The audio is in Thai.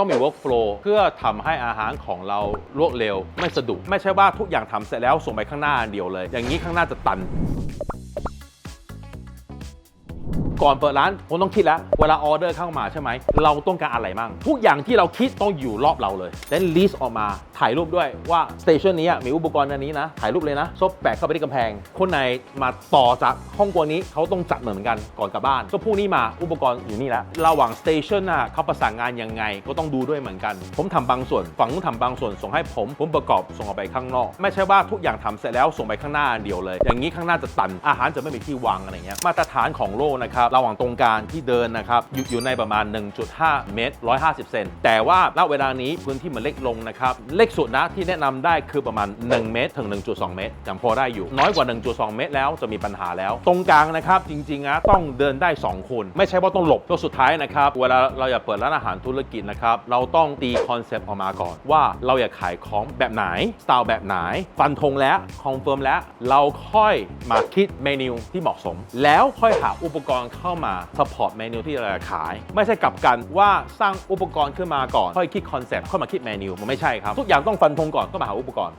ต้องมี workflow เพื่อทำให้อาหารของเรารวดเร็ว ไม่สะดุดไม่ใช่ว่าทุกอย่างทำเสร็จแล้วส่งไปข้างหน้าเดียวเลย อย่างนี้ข้างหน้าจะตัน ก่อนเปิดร้านผมต้องคิดแล้ว เวลาออเดอร์เข้ามาใช่ไหม เราต้องการอะไรมั่ง ทุกอย่างที่เราคิดต้องอยู่รอบเราเลยแล้วลิสต์ออกมาถ่ายรูปด้วยว่าสเตชันนี้มีอุปกรณ์อันนี้นะ ถ่ายรูปเลยนะซบแปะเข้าไปที่กำแพง คนไหนมาต่อจากห้องกวนี้เขาต้องจัดเหมือนกันก่อนกลับบ้านก็พรุ่งนี้มาอุปกรณ์อยู่นี่แล้วระหว่างสเตชันน่ะเขาประสานงานยังไงก็ต้องดูด้วยเหมือนกัน ผมทำบางส่วนฝั่งนู้นทำบางส่วนส่งให้ผม ผมประกอบส่งออกไปข้างนอก ไม่ใช่ว่าทุกอย่างทำเสร็จแล้วส่งไปข้างหน้าเดียวเลย อย่างนี้ข้างหน้าจะตันอาหารจะไม่มีที่วางอะไรเงี้ยมาตรฐานของโลกนะครับระหว่างตรงกลางที่เดินนะครับอยู่อยู่ในประมาณ 1.5 เมตร 150 เซนแต่ว่าณเวลานี้พื้นที่มันเล็กลงนะครับเล็กสุดนะที่แนะนำได้คือประมาณ 1 เมตร ถึง 1.2 เมตรยังพอได้อยู่ น้อยกว่า 1.2 เมตร แล้วจะมีปัญหาแล้ว ตรงกลางนะครับจริงๆนะต้องเดินได้ 2 คน ไม่ใช่ว่าต้องหลบตัวสุดท้ายนะครับเวลาเราอยากเปิดร้านอาหารธุรกิจนะครับเราต้องตีคอนเซปต์ออกมาก่อน ว่าเราอยากขายของแบบไหนสไตล์แบบไหน ฟันธงแล้วคอนเฟิร์มแล้วเราค่อยมาคิดเมนูที่เหมาะสม แล้วค่อยหาอุปกรณ์เข้ามาสปอร์ตเมนูที่เราจะขาย ไม่ใช่กลับกันว่าสร้างอุปกรณ์ขึ้นมาก่อน ค่อยคิดคอนเซปต์ค่อยมาคิดเมนูมันไม่ใช่ครับ ทุกอย่างต้องฟันธงก่อนก็มาหาอุปกรณ์